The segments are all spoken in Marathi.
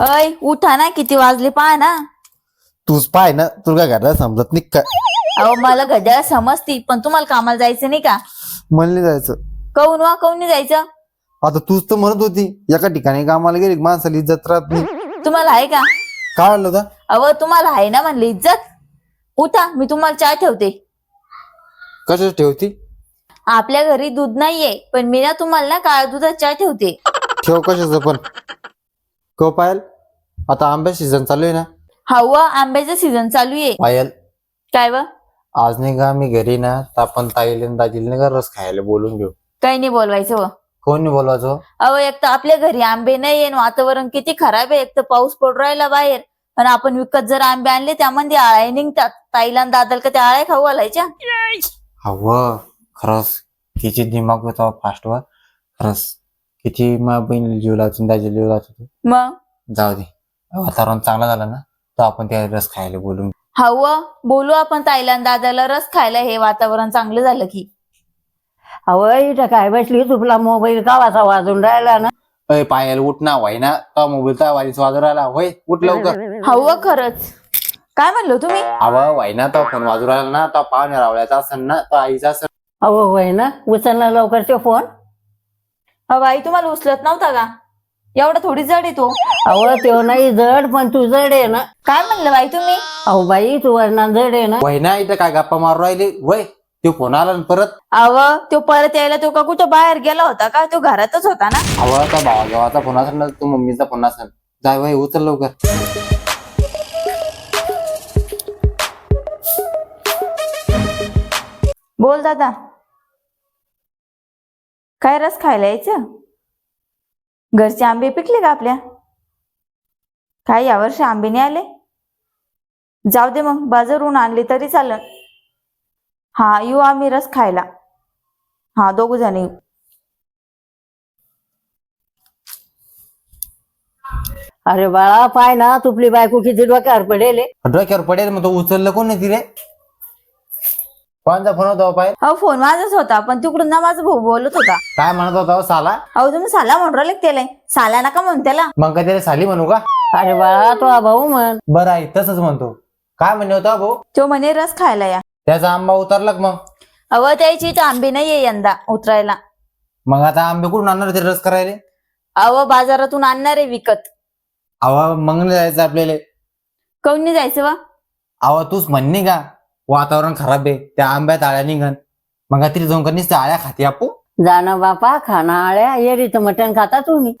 अय उठा ना किती वाजले पहा ना. तूच पाय ना तुला घराला समजत नाही का? अहो मला घड्याळ समजती पण तुम्हाला कामाला जायचं नाही का? म्हणले जायचं. काऊन वा काऊन नाही जायचं? आता तूच तर म्हणत होती एका ठिकाणी कामाला गेली की माणसाला इज्जत राहत नाही. तुम्हाला आहे का? काय आलं होतं? अव तुम्हाला आहे ना म्हणले इज्जत? उठा मी तुम्हाला चहा ठेवते. कशाच ठेवती? आपल्या घरी दूध नाहीये पण मी ना तुम्हाला ना काळ्या दुधात चहा ठेवते. ठेव कशाच पण. क पायल आता आंब्या सीझन चालू आहे ना? हवा आंब्याचं सीझन चालू आहे. पायल. काय व? आज नाही का मी घरी ना तर आपण ताईले आणि दाजीला नाही का रस खायला बोलून घेऊ. काही नाही बोलवायचं व. कोण नाही बोलवायचं अहो एक तर आपल्या घरी आंबे नाहीये आणि वातावरण किती खराब आहे. एक तर पाऊस पडू राहिला बाहेर. आणि आपण विकत जर आंबे आणले त्यामध्ये आळ्या निघतात. ताईला आणि दादाला का त्या आळ्या खाऊ घालायच्या? हवं खरंच किती दिमाग होता फास्ट वर. खरंच किती मा बहीण जीव लावतो दाजी जीव लावतो मग? जाऊ दे वातावरण चांगलं झालं ना तर आपण त्या रस खायला बोलून. हवं बोलू आपण ताईला आणि दादाला रस खायला. हे वातावरण चांगलं झालं की. अहो इथं काय बसली तुला मोबाईल कावाचा वाजून राहिला ना? अय पायल उठ ना व्हाय ना. तो मोबाईल तर वारीच वाजू राहिला? होय उठ लवकर. हवं खरंच. काय म्हणलो तुम्ही? अवा व्हाय ना तो फोन वाजू राहिला ना. तो पाहुणे रावल्याचा असेल ना तो आईचा असेल अहो होय ना. उचलला लवकरचे फोन. अहो आई तुम्हाला उचलत नव्हता का? एवढा थोडी जड येतो अहो तो नाही जड पण तू जड आहे ना. काय म्हणलं बाई तुम्ही? अहो बाई तू वरना जड आहे ना. व्हाय ना इथं काय गप्पा मारू राहिली? वय तो फोन आला ना परत? अव तो परत यायला तो का कुठं बाहेर गेला होता का? तो घरातच होता ना. अवा तो भावा गावाचा फोन असेल ना तो मम्मीचा फोन असेल. जाय वय उचल लवकर. बोल दादा. काय रस खायला यायचं? घरचे आंबे पिकले का आपल्या? काय यावर्षी आंबे नाही आले? जाऊ दे मग बाजारून आणले तरी चालन हा येऊ आम्ही रस खायला. हा दोघ जण येऊ. अरे बाळा पाय ना तुपली बायको किती डोक्यावर पडेल. डोक्यावर पडेल मग तो उचललं कोण नाही तिरे कोणचा फोन होता हो अहो फोन माझाच होता पण तिकडून ना माझा भाऊ बोलत होता. काय म्हणत होता हो साला? अहो तुम्ही साला म्हणून राहिले का त्याला. साला नका म्हणून त्याला. मग काय त्याला साली म्हणू का? अरे बाळा तो भाऊ म्हण. बरं आहे तसंच म्हणतो. काय म्हणे होता भाऊ? तो म्हणे रस खायला या. त्याचा आंबा उतरला का मग? अव त्याची इथं आंबे नाहीये यंदा उतरायला. मग आता आंबे कुठून आणणार ते रस करायला? अव बाजारातून आणणार आहे विकत. अवा मग नाही जायचं आपल्याला. काऊन नाही जायचं वा? अवा तूच म्हणणे का? वातावरण खराब आहे त्या आंब्यात आळ्या निघन. मग तिथे जाऊन कधीच त्या आळ्या खाते आपू जाणं बापा खाना आळ्या येरीचं मटण खाता तुम्ही.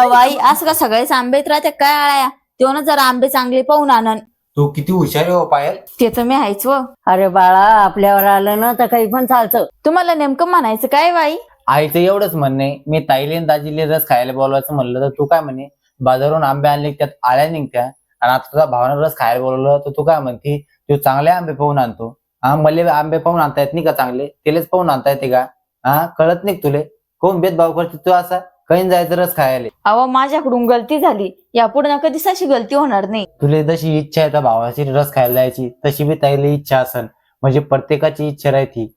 अव आई असं का सगळेच आंबेत राहते? काय आळ्या? तो ना जरा आंबे चांगले पाहून आणन. तू किती हुशार आहे हो पायल. ते तर मी हायच व. अरे बाळा आपल्यावर आलं ना तर काही पण चालतं. तुम्हाला नेमकं म्हणायचं काय बाई? आईचं एवढंच म्हणणे मी ताईले आणि दाजीले रस खायला बोलवायचं म्हणलं तर तू काय म्हणे? बाजारून आंबे आणले त्यात आळ्या निघत्या. आणि आता तुझा भावानं रस खायला बोलवलं तर तू काय म्हणती? तू चांगले आंबे पाहून आणतो. हा मले आंबे पाहून आणता येत नाही का चांगले? तेलेच पाहून आणता येते का? हा कळत नाही तुले? कोण भेदभाव करते तू असा? काही जायचं रस खायला. अव माझ्याकडून गलती झाली. यापुढे ना कधीच अशी गलती होणार नाही. तुले जशी इच्छा आहे त्या भावाची रस खायला जायची तशी बी ताईला इच्छा असन. म्हणजे प्रत्येकाची इच्छा राहती.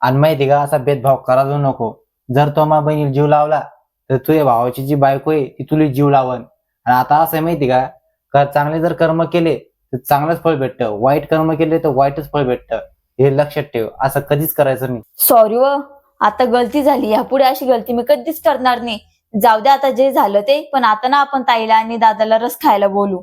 आणि माहिती का असा भेदभाव करायला नको. जर तो मा बहिणी जीव लावला तर तुझ्या भावाची जी बायको आहे ती तुला जीव लावन. आणि आता असं माहिती का? का चांगले जर कर्म केले तर चांगलंच फळ भेटतं. वाईट कर्म केले तर वाईटच फळ भेटतं. हे लक्षात ठेव. असं कधीच करायचं नाही. सॉरी व आता गलती झाली. यापुढे अशी गलती मी कधीच करणार नाही. जाऊ दे आता जे झालं ते पण आता ना आपण ताईला आणि दादाला रस खायला बोलू.